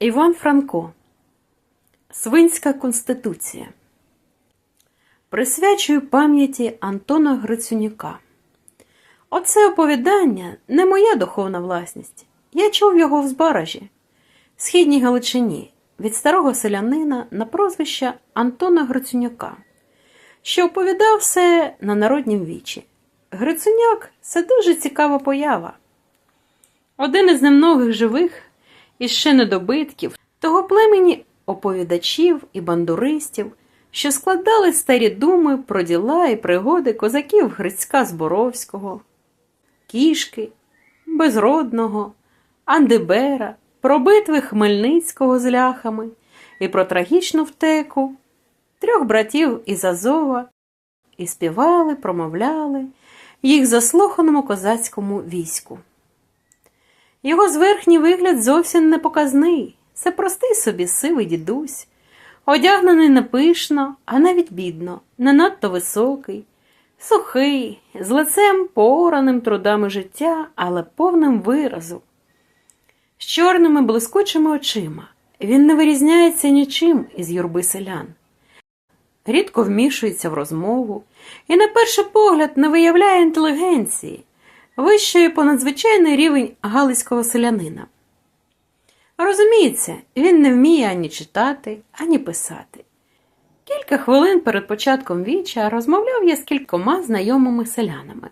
Іван Франко Свинська Конституція Присвячую пам'яті Антона Грицюняка. Оце оповідання не моя духовна власність. Я чув його в Збаражі, східній Галичині, від старого селянина на прозвище Антона Грицюняка, що оповідав все на народнім вічі. Грицюняк це дуже цікава поява. Один із немногих живих і ще недобитків того племені оповідачів і бандуристів, що складали старі думи про діла і пригоди козаків Грицька Зборовського, Кішки, Безродного, Андибера, про битви Хмельницького з ляхами і про трагічну втеку трьох братів із Азова, і співали, промовляли їх заслуханому козацькому війську. Його зверхній вигляд зовсім не показний. Це простий собі сивий дідусь, одягнений не пишно, а навіть бідно, не надто високий, сухий, з лицем пораним трудами життя, але повним виразу. З чорними блискучими очима він не вирізняється нічим із юрби селян. Рідко вмішується в розмову і, на перший погляд, не виявляє інтелігенції, вищої по надзвичайний рівень галицького селянина. Розуміється, він не вміє ані читати, ані писати. Кілька хвилин перед початком віча розмовляв я з кількома знайомими селянами.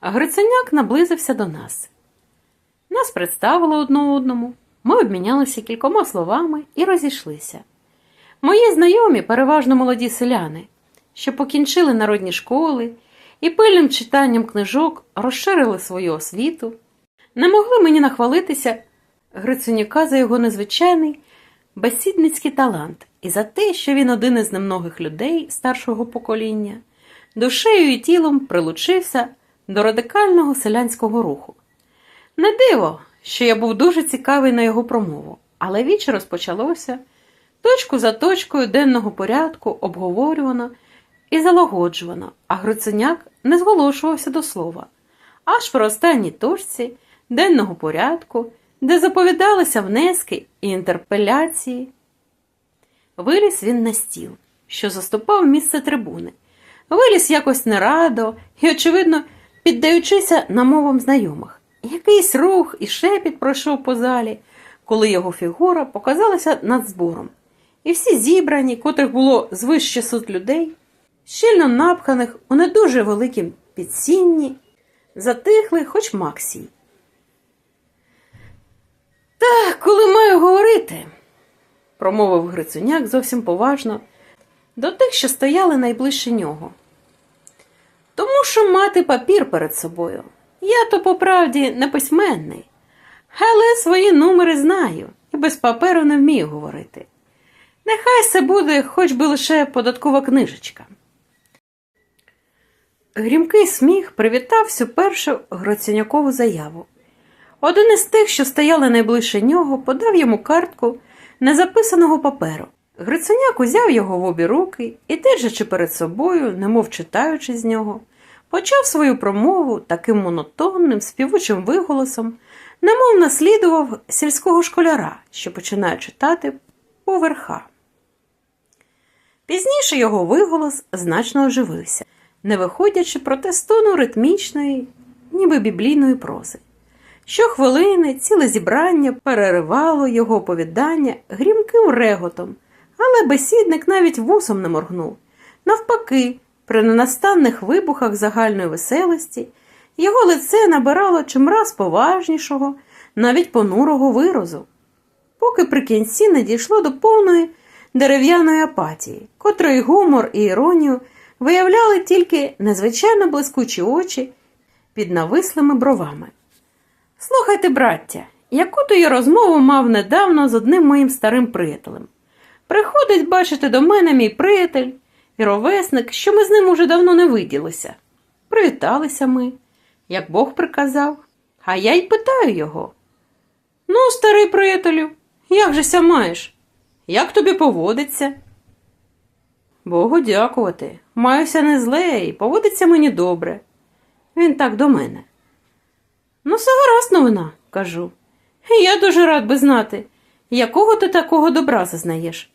Гриценяк наблизився до нас. Нас представили одне одному, ми обмінялися кількома словами і розійшлися. Мої знайомі, переважно молоді селяни, що покінчили народні школи і пильним читанням книжок розширили свою освіту, не могли мені нахвалитися Грицюняка за його незвичайний безсідницький талант і за те, що він один із немногих людей старшого покоління, душею і тілом прилучився до радикального селянського руху. Не диво, що я був дуже цікавий на його промову, але віч розпочалося точку за точкою денного порядку обговорювано і залагоджувано, а Гриценяк не зголошувався до слова. Аж про останній точці денного порядку, де заповідалися внески і інтерпеляції. Виліз він на стіл, що заступав місце трибуни. Виліз якось нерадо і, очевидно, піддаючися намовам знайомих. Якийсь рух і шепіт пройшов по залі, коли його фігура показалася над збором. І всі зібрані, котрих було звище суд людей, щільно напханих у не дуже великім підсінні, затихли хоч Максій. Так, коли маю говорити, промовив Грицуняк зовсім поважно до тих, що стояли найближче нього. Тому що мати папір перед собою. Я то по правді не письменний, але свої номери знаю і без паперу не вмію говорити. Нехай це буде хоч би лише податкова книжечка. Грімкий сміх привітав всю першу Гроцянякову заяву. Один із тих, що стояли найближче нього, подав йому картку незаписаного паперу. Гриценяк узяв його в обі руки і, держачи перед собою, немов читаючи з нього, почав свою промову таким монотонним, співучим виголосом, немов наслідував сільського школяра, що починає читати поверха. Пізніше його виголос значно оживився, не виходячи проти стону ритмічної, ніби біблійної прози. Щохвилини ціле зібрання переривало його оповідання грімким реготом, але бесідник навіть вусом не моргнув. Навпаки, при ненастанних вибухах загальної веселості його лице набирало чимраз поважнішого, навіть понурого виразу, поки при кінці не дійшло до повної дерев'яної апатії, котрої гумор і іронію виявляли тільки незвичайно блискучі очі під навислими бровами. Слухайте, браття, яку то я розмову мав недавно з одним моїм старим приятелем. Приходить, бачите, до мене мій приятель і ровесник, що ми з ним уже давно не виділися. Привіталися ми, як Бог приказав, а я й питаю його. Ну, старий приятелю, як же ся маєш? Як тобі поводиться? Богу дякувати. Маюся не зле і поводиться мені добре. Він так до мене. Ну, все гаразд новина, кажу. Я дуже рад би знати, Якого ти такого добра зазнаєш?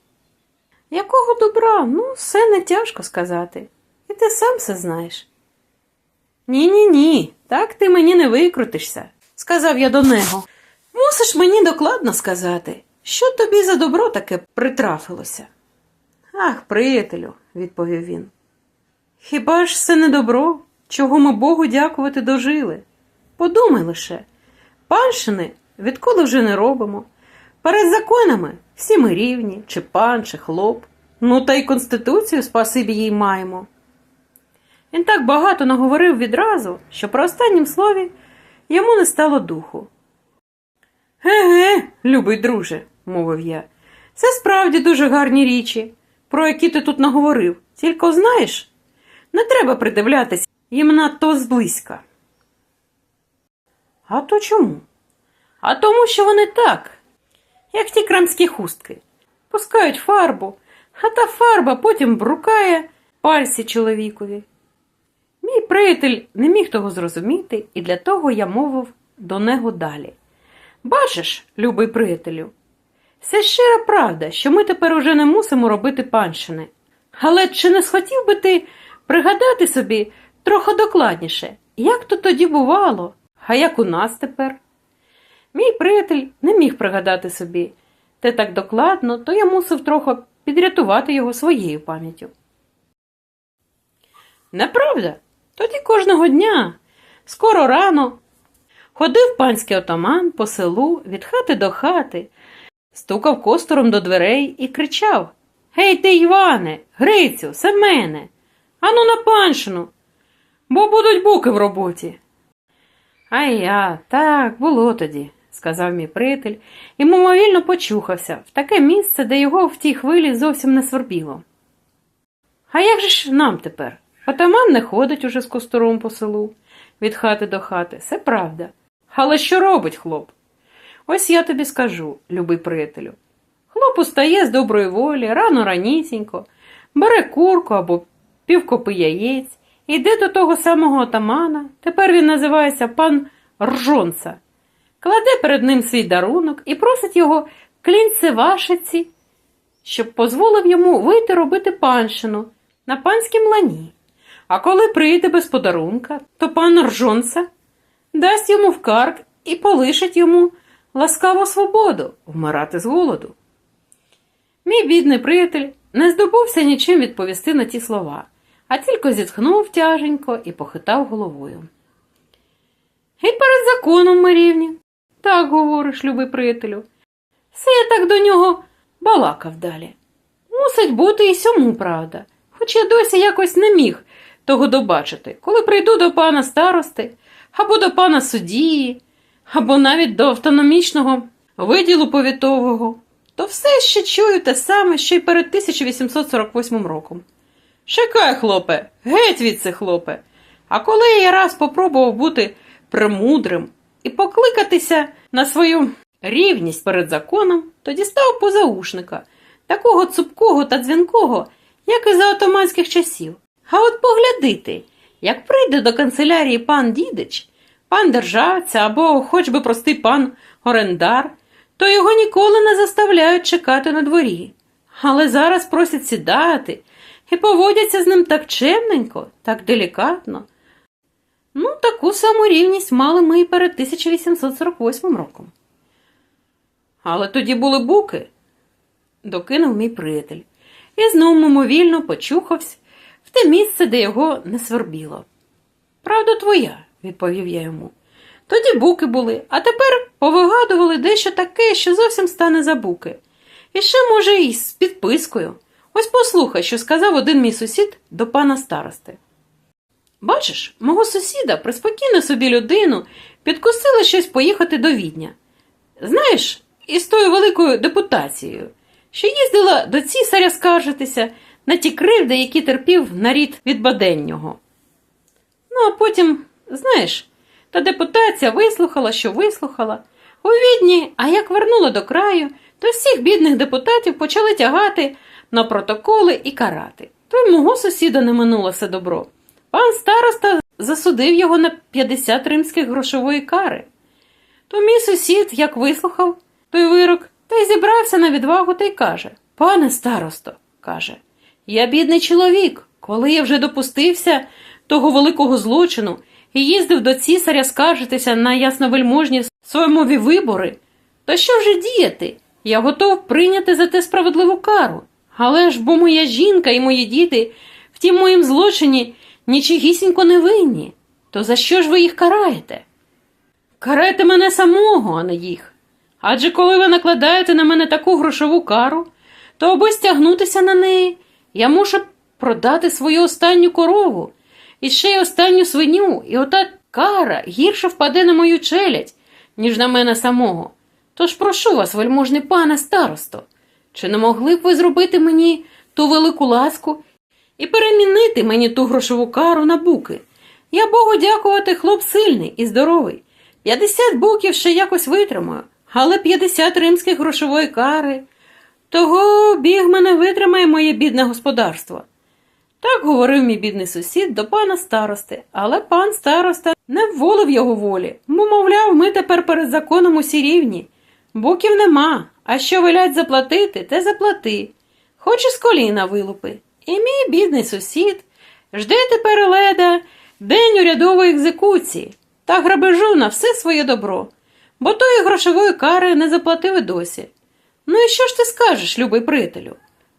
Якого добра? Ну, все не тяжко сказати. І ти сам все знаєш. Ні, ні, ні, так ти мені не викрутишся, сказав я до нього. Мусиш мені докладно сказати, що тобі за добро таке притрафилося. Ах, приятелю, відповів він. Хіба ж це не добро, чого ми Богу дякувати дожили? Подумай лише, панщини відколи вже не робимо. Перед законами всі ми рівні, чи пан, чи хлоп. Ну та й конституцію спасибі їй маємо. Він так багато наговорив відразу, що про останнім слові йому не стало духу. Ге-ге, любий друже, мовив я, це справді дуже гарні річі, про які ти тут наговорив. Тільки знаєш, не треба придивлятися їм надто зблизька. А то чому? А тому, що вони так, як ті крамські хустки, пускають фарбу, а та фарба потім брукає пальці чоловікові. Мій приятель не міг того зрозуміти, і для того я мовив до нього далі. Бачиш, любий приятелю, це щира правда, що ми тепер уже не мусимо робити панщини. Але чи не схотів би ти пригадати собі трохи докладніше, як то тоді бувало, а як у нас тепер? Мій приятель не міг пригадати собі те так докладно, то я мусив трохи підрятувати його своєю пам'яттю. Неправда? Тоді кожного дня, скоро рано, ходив панський отаман по селу від хати до хати, стукав костором до дверей і кричав Гей ти, Іване, Грицю, Семене, ану на панщину, бо будуть буки в роботі. А я, так, було тоді, сказав мій приятель, і мимовільно почухався в таке місце, де його в тій хвилі зовсім не свербіло. А як же ж нам тепер? Отаман не ходить уже з костором по селу, від хати до хати, це правда. Але що робить хлоп? Ось я тобі скажу, любий приятелю. Хлоп устає з доброї волі, рано ранісінько, бере курку або півкопи яєць, іде до того самого отамана, тепер він називається пан Ржонца, кладе перед ним свій дарунок і просить його клінцевашиці, щоб дозволив йому вийти робити панщину на панськім лані. А коли прийде без подарунка, то пан Ржонца дасть йому в карк і полишить йому ласкаву свободу вмирати з голоду. Мій бідний приятель не здобувся нічим відповісти на ті слова, а тільки зітхнув тяженько і похитав головою. І перед законом ми рівні. Так говориш, любий приятелю. Все я так до нього балакав далі. Мусить бути і сьому правда, хоч я досі якось не міг того добачити, коли прийду до пана старости, або до пана суддії, або навіть до автономічного виділу повітового, то все ще чую те саме, що й перед 1848 роком. Чекай, хлопе, геть від це, хлопе. А коли я раз попробував бути премудрим і покликатися на свою рівність перед законом, то дістав позаушника, такого цупкого та дзвінкого, як і за отоманських часів. А от поглядити, як прийде до канцелярії пан дідич, пан державця або хоч би простий пан орендар, то його ніколи не заставляють чекати на дворі. Але зараз просять сідати і поводяться з ним так чемненько, так делікатно. Ну, таку саму рівність мали ми і перед 1848 роком. Але тоді були буки, докинув мій приятель, і знов мимовільно почухався в те місце, де його не свербіло. Правда твоя, відповів я йому. Тоді буки були, а тепер повигадували дещо таке, що зовсім стане за буки. І ще, може, і з підпискою. Ось послухай, що сказав один мій сусід до пана старости. Бачиш, мого сусіда, приспокійно собі людину, підкусили щось поїхати до відня. Знаєш, із тою великою депутацією, що їздила до цісаря скаржитися на ті кривди, які терпів нарід від баденнього. Ну, а потім, знаєш, та депутація вислухала, що вислухала. У відні, а як вернула до краю, то всіх бідних депутатів почали тягати на протоколи і карати. То й мого сусіда не минуло все добро. Пан староста засудив його на 50 римських грошової кари. То мій сусід, як вислухав той вирок, та й зібрав набрався на відвагу та й каже Пане старосто, каже, я бідний чоловік, коли я вже допустився того великого злочину і їздив до цісаря скаржитися на ясновельможні своємові вибори, то що вже діяти? Я готов прийняти за те справедливу кару. Але ж бо моя жінка і мої діти в тім моїм злочині нічогісінько не винні. То за що ж ви їх караєте? Карайте мене самого, а не їх. Адже коли ви накладаєте на мене таку грошову кару, то аби стягнутися на неї, я мушу продати свою останню корову і ще й останню свиню, і ота кара гірше впаде на мою челядь, ніж на мене самого. Тож прошу вас, вельможний пане старосто, чи не могли б ви зробити мені ту велику ласку і перемінити мені ту грошову кару на буки? Я Богу дякувати, хлоп сильний і здоровий. П'ятдесят буків ще якось витримаю, але п'ятдесят римських грошової кари. Того біг мене витримає моє бідне господарство. Так говорив мій бідний сусід до пана старости, але пан староста не вволив його волі, бо, мовляв, ми тепер перед законом усі рівні. Боків нема, а що велять заплатити, те заплати. Хоч і з коліна вилупи. І мій бідний сусід жде тепер леда день урядової екзекуції та грабежу на все своє добро, бо тої грошової кари не заплатили досі. Ну і що ж ти скажеш, любий приятелю,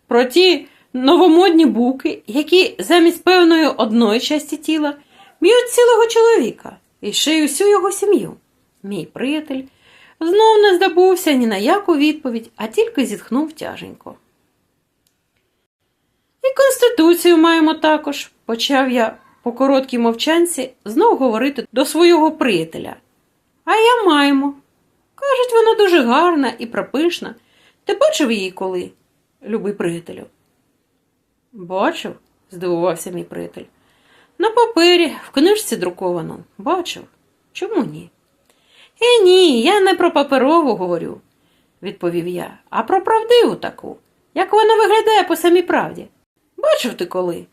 про ті новомодні буки, які замість певної одної часті тіла б'ють цілого чоловіка і ще й усю його сім'ю. Мій приятель знов не здобувся ні на яку відповідь, а тільки зітхнув тяженько. І конституцію маємо також, почав я по короткій мовчанці знов говорити до свого приятеля. А я маємо. Кажуть, вона дуже гарна і пропишна. Ти бачив її коли, любий приятелю? Бачив, здивувався мій приятель. На папері, в книжці друковано. Бачив. Чому ні? Е, ні, я не про паперову говорю, відповів я, а про правдиву таку, як вона виглядає по самій правді. Бачив ти коли?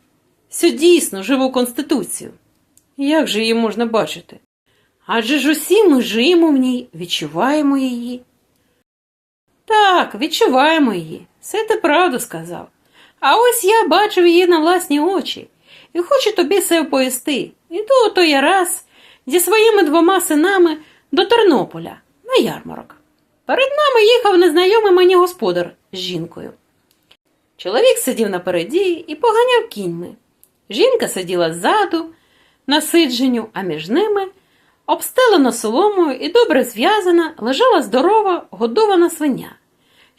Сю дійсно живу конституцію. Як же її можна бачити? Адже ж усі ми живемо в ній, відчуваємо її. Так, відчуваємо її. Все ти правду сказав. А ось я бачив її на власні очі і хочу тобі все оповісти. Іду ото я раз зі своїми двома синами до Тернополя на ярмарок. Перед нами їхав незнайомий мені господар з жінкою. Чоловік сидів напереді і поганяв кіньми. Жінка сиділа ззаду, на сидженню, а між ними, обстелена соломою і добре зв'язана, лежала здорова, годована свиня.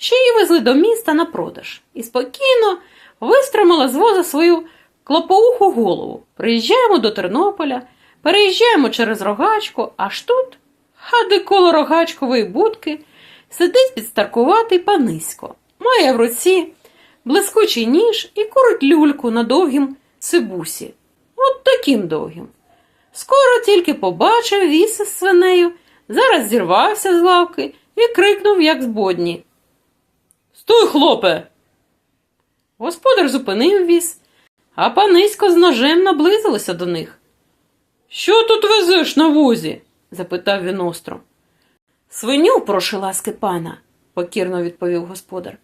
Ще її везли до міста на продаж і спокійно вистромила з воза свою клопоуху голову. Приїжджаємо до Тернополя, переїжджаємо через рогачку, аж тут, хади коло рогачкової будки, сидить підстаркуватий панисько, має в руці блискучий ніж і курить люльку на довгім цибусі. От таким довгим. Скоро тільки побачив віс із свинею, зараз зірвався з лавки і крикнув, як збодні. Стой, хлопе! Господар зупинив віз, а панисько з ножем наблизилося до них. Що тут везеш на возі? запитав він остро. Свиню, прошу ласки пана, покірно відповів господар.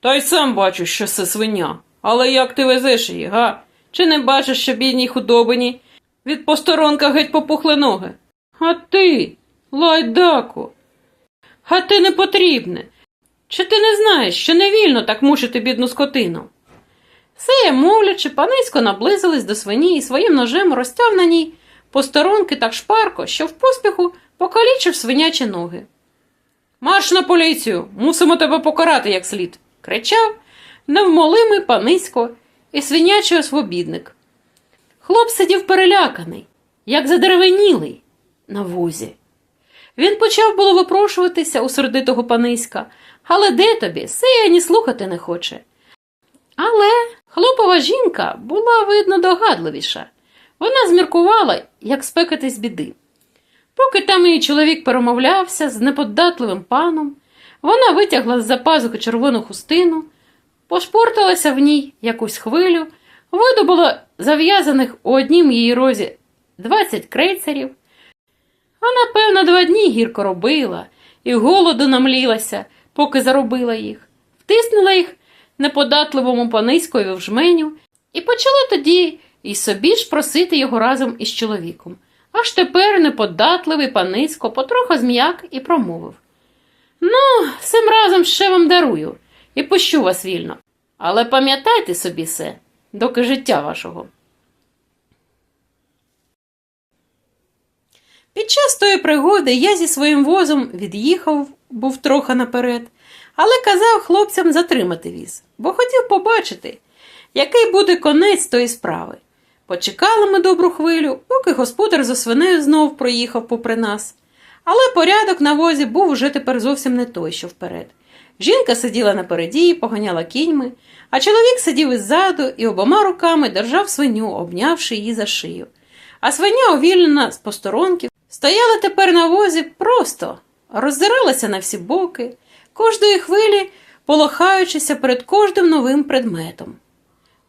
Та й сам бачу, що це свиня. Але як ти везеш її, га? Чи не бачиш, що бідній худобині від посторонка геть попухли ноги? А ти, лайдаку, а ти не потрібне. Чи ти не знаєш, що не вільно так мучити бідну скотину? Сея, мовлячи, панисько наблизились до свині і своїм ножем розтяв на ній посторонки так шпарко, що в поспіху покалічив свинячі ноги. Марш на поліцію, мусимо тебе покарати як слід, кричав невмолимий панисько і свинячий освобідник. Хлоп сидів переляканий, як задеревенілий на вузі. Він почав було випрошуватися у сердитого паниська, але де тобі? Сея ні слухати не хоче. Але хлопова жінка була, видно, догадливіша. Вона зміркувала, як спекатись біди. Поки там її чоловік перемовлявся з неподатливим паном, вона витягла з-за пазухи червону хустину, пошпорталася в ній якусь хвилю, видобула зав'язаних у однім її розі двадцять крейцерів. Вона, певно, два дні гірко робила і голоду намлілася, поки заробила їх, втиснула їх неподатливому паниськові в жменю і почала тоді і собі ж просити його разом із чоловіком. Аж тепер неподатливий панисько потроху зм'як і промовив. Ну, цим разом ще вам дарую і пущу вас вільно. Але пам'ятайте собі все, доки життя вашого. Під час тої пригоди я зі своїм возом від'їхав, був трохи наперед, але казав хлопцям затримати віз, бо хотів побачити, який буде конець тої справи. Почекали ми добру хвилю, поки господар за свинею знов проїхав попри нас. Але порядок на возі був уже тепер зовсім не той, що вперед. Жінка сиділа напереді поганяла кіньми, а чоловік сидів іззаду і обома руками держав свиню, обнявши її за шию. А свиня, увільнена з посторонки, стояла тепер на возі просто, роздиралася на всі боки, кожної хвилі полохаючися перед кожним новим предметом.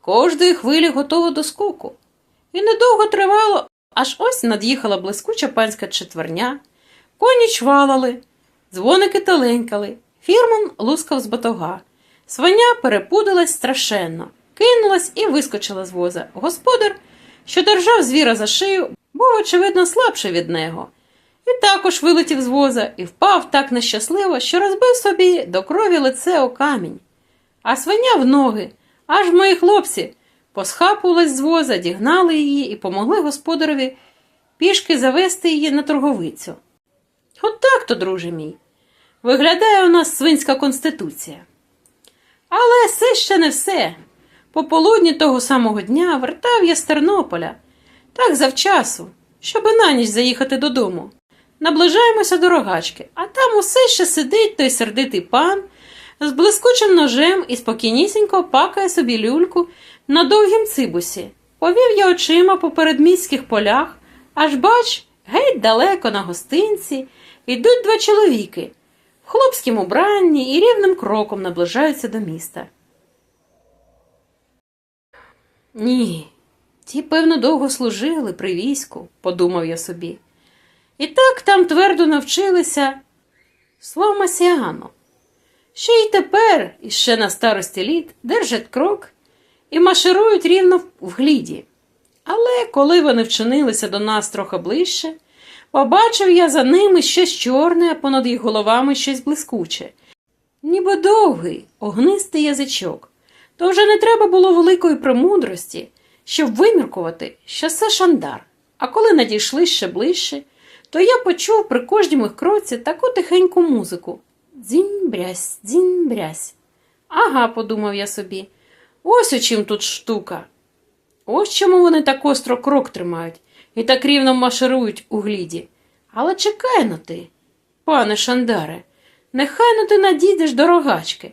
Кожної хвилі готова до скоку. І недовго тривало, аж ось над'їхала блискуча панська четверня, коні чвалали, дзвоники теленькали, фірман лускав з батога. Свиня перепудилась страшенно, кинулась і вискочила з воза. Господар, що держав звіра за шию, був, очевидно, слабший від нього. І також вилетів з воза і впав так нещасливо, що розбив собі до крові лице о камінь. А свиня в ноги, аж мої хлопці, посхапувалась з воза, дігнали її і помогли господареві пішки завести її на торговицю. От так то, друже мій, виглядає у нас свинська конституція. Але це ще не все. Пополудні того самого дня вертав я з Тернополя, так завчасу, щоби на ніч заїхати додому. Наближаємося до рогачки, а там усе ще сидить той сердитий пан з блискучим ножем і спокійнісінько пакає собі люльку на довгім цибусі. Повів я очима по передміських полях, аж бач, геть далеко на гостинці йдуть два чоловіки в хлопськім убранні і рівним кроком наближаються до міста. Ні, ті, певно, довго служили при війську, подумав я собі. І так там твердо навчилися слово масіану, що й тепер, іще на старості літ, держать крок і маширують рівно в гліді. Але коли вони вчинилися до нас трохи ближче, побачив я за ними щось чорне, а понад їх головами щось блискуче, ніби довгий, огнистий язичок. То вже не треба було великої премудрості, щоб виміркувати, що це шандар. А коли надійшли ще ближче, то я почув при кожнім кроці таку тихеньку музику. Дзінь-брязь, дзінь-брязь. Ага, подумав я собі, ось у чим тут штука. Ось чому вони так остро крок тримають і так рівно маширують у гліді. Але чекай но ти, пане Шандаре, нехай но ти надійдеш до рогачки.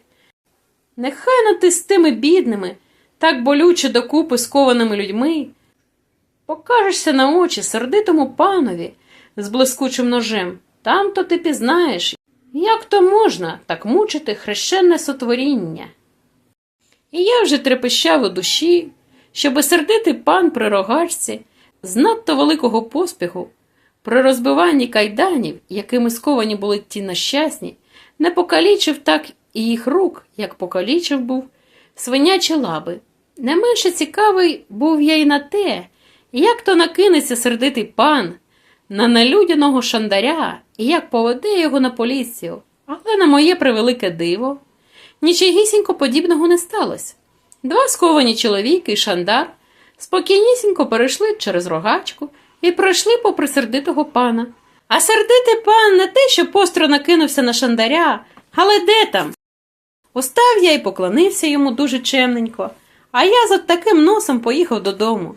Нехай но ти з тими бідними, так болюче докупи скованими людьми, покажешся на очі сердитому панові з блискучим ножем. Там то ти пізнаєш, як то можна так мучити хрещенне сотворіння. І я вже трепещав у душі, щоби сердитий пан при рогачці з надто великого поспіху, при розбиванні кайданів, якими сковані були ті нещасні, не покалічив так і їх рук, як покалічив був свинячі лаби. Не менше цікавий був я й на те, як то накинеться сердитий пан на нелюдяного шандаря і як поведе його на поліцію. Але на моє превелике диво, нічогісінько подібного не сталося. Два сковані чоловіки і шандар спокійнісінько перейшли через рогачку і пройшли попри сердитого пана. А сердитий пан не те, що постро накинувся на шандаря, але де там? Устав я і поклонився йому дуже чемненько, а я за таким носом поїхав додому.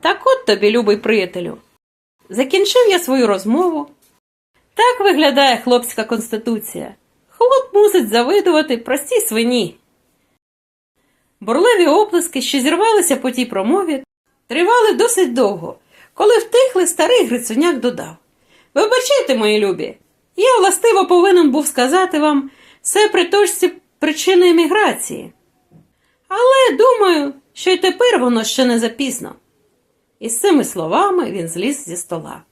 Так от тобі, любий приятелю. Закінчив я свою розмову. Так виглядає хлопська конституція. Хлоп мусить завидувати простій свині. Бурливі оплески, що зірвалися по тій промові, тривали досить довго, коли втихли старий Грицуняк додав Вибачайте, мої любі, я властиво повинен був сказати вам все при точці причини еміграції. Але думаю, що й тепер воно ще не запізно. І з цими словами він зліз зі стола.